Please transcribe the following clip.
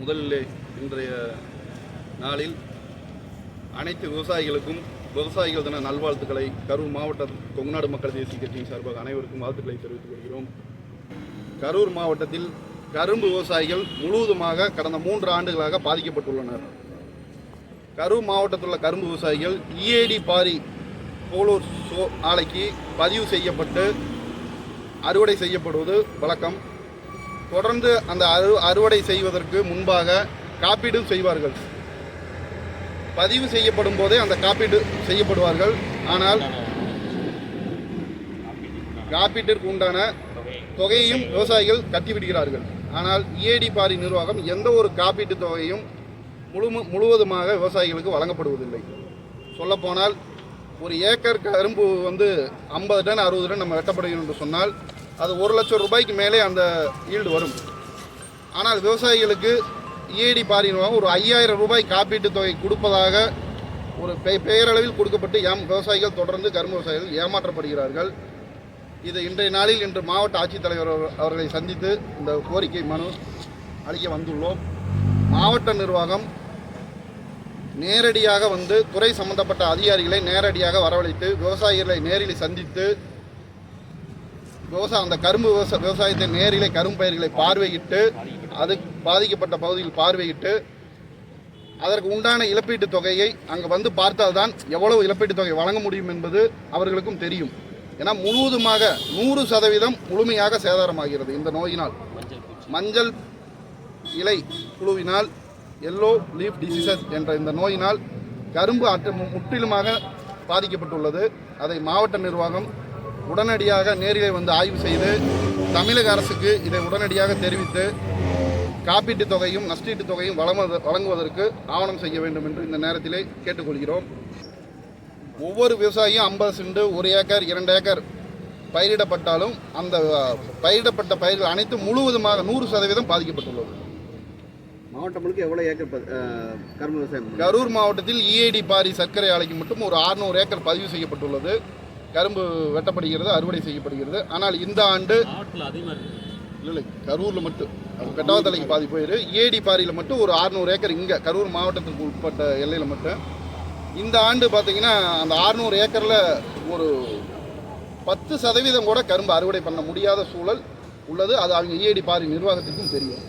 முதலில் இன்றைய நாளில் அனைத்து விவசாயிகளுக்கும் விவசாயிகள் தின நல்வாழ்த்துக்களை கரூர் மாவட்ட கொங்குநாடு மக்கள் தேசிய கட்சியின் சார்பாக அனைவருக்கும் வாழ்த்துக்களை தெரிவித்துக் கொள்கிறோம். கரூர் மாவட்டத்தில் கரும்பு விவசாயிகள் முழுவதுமாக கடந்த மூன்று ஆண்டுகளாக பாதிக்கப்பட்டுள்ளனர். கரூர் மாவட்டத்தில் உள்ள கரும்பு விவசாயிகள் இஏடி பாரி போலூர் சோ ஆலைக்கு பதிவு செய்யப்பட்டு அறுவடை செய்யப்படுவது வழக்கம். தொடர்ந்து அந்த அறு அறுவடை செய்வதற்கு முன்பாக காப்பீடும் செய்வார்கள். பதிவு செய்யப்படும் போதே அந்த காப்பீடு செய்யப்படுவார்கள். ஆனால் காப்பீட்டிற்கு உண்டான தொகையையும் விவசாயிகள் கட்டிவிடுகிறார்கள். ஆனால் இஏடி பாரி நிர்வாகம் எந்த ஒரு காப்பீட்டு தொகையும் முழு முழுவதுமாக விவசாயிகளுக்கு வழங்கப்படுவதில்லை. சொல்லப்போனால் ஒரு ஏக்கர் கரும்பு வந்து ஐம்பது டன் அறுபது டன் நம்ம வெட்டப்படுகிறோம் என்று சொன்னால் அது ஒரு லட்சம் ரூபாய்க்கு மேலே அந்த ஈல்டு வரும். ஆனால் விவசாயிகளுக்கு இஏடி பாரி நிர்வாகம் ஒரு ஐயாயிரம் ரூபாய் காப்பீட்டுத் தொகை கொடுப்பதாக ஒரு பெ- பெயரளவில் கொடுக்கப்பட்டு ஏம் விவசாயிகள் தொடர்ந்து கரும்பு விவசாயிகள் ஏமாற்றப்படுகிறார்கள். இது இன்றைய நாளில் இன்று மாவட்ட ஆட்சித்தலைவர் அவர்களை சந்தித்து இந்த கோரிக்கை மனு அளிக்க வந்துள்ளோம். மாவட்ட நிர்வாகம் நேரடியாக வந்து துறை சம்பந்தப்பட்ட அதிகாரிகளை நேரடியாக வரவழைத்து விவசாயிகளை நேரில் சந்தித்து விவசாயம் அந்த கரும்பு விவசாய விவசாயத்தை நேரிலே கரும்பு பயிர்களை பார்வையிட்டு அது பாதிக்கப்பட்ட பகுதியில் பார்வையிட்டு அதற்கு உண்டான இழப்பீட்டுத் தொகையை அங்கே வந்து பார்த்தால்தான் எவ்வளவு இழப்பீட்டுத் தொகை வழங்க முடியும் என்பது அவர்களுக்கும் தெரியும். ஏன்னா முழுவதுமாக நூறு சதவீதம் முழுமையாக சேதாரமாகிறது இந்த நோயினால். மஞ்சள் இலை குழுவினால் எல்லோ லீஃப் டிசீசஸ் என்ற இந்த நோயினால் கரும்பு அற்ற முற்றிலுமாக பாதிக்கப்பட்டுள்ளது. அதை மாவட்ட நிர்வாகம் உடனடியாக நேரிலே வந்து ஆய்வு செய்து தமிழக அரசுக்கு இதை உடனடியாக தெரிவித்து காப்பீட்டுத் தொகையும் நஷ்டீட்டுத் தொகையும் வழங்குவத- வழங்குவதற்கு ஆவணம் செய்ய வேண்டும் என்று இந்த நேரத்திலே கேட்டுக்கொள்கிறோம். ஒவ்வொரு விவசாயியும் ஐம்பது சென்ட் ஒரு ஏக்கர் இரண்டு ஏக்கர் பயிரிடப்பட்டாலும் அந்த பயிரிடப்பட்ட பயிர்கள் அனைத்தும் முழுவதுமாக நூறு சதவீதம் பாதிக்கப்பட்டுள்ளது. மாவட்டம் முழுக்க எவ்வளோ ஏக்கர் கரும்பு விவசாயம்? கரூர் மாவட்டத்தில் இஏடி பாரி சர்க்கரை ஆலைக்கு மட்டும் ஒரு 600 ஏக்கர் பதிவு செய்யப்பட்டுள்ளது. கரும்பு வெட்டப்படுகிறது அறுவடை செய்யப்படுகிறது. ஆனால் இந்த ஆண்டு இல்லை இல்லை கரூரில் மட்டும். பெட்டாவத்தலைக்கு பாதி போயிரு. ஏடி பாரியில் மட்டும் ஒரு 600 ஏக்கர் இங்கே கரூர் மாவட்டத்துக்கு உட்பட்ட எல்லையில் மட்டும். இந்த ஆண்டு பார்த்தீங்கன்னா அந்த 600 ஏக்கரில் ஒரு பத்து சதவீதம் கூட கரும்பு அறுவடை பண்ண முடியாத சூழல் உள்ளது. அது அவங்க இஏடி பாரி நிர்வாகத்துக்கும் தெரியும்.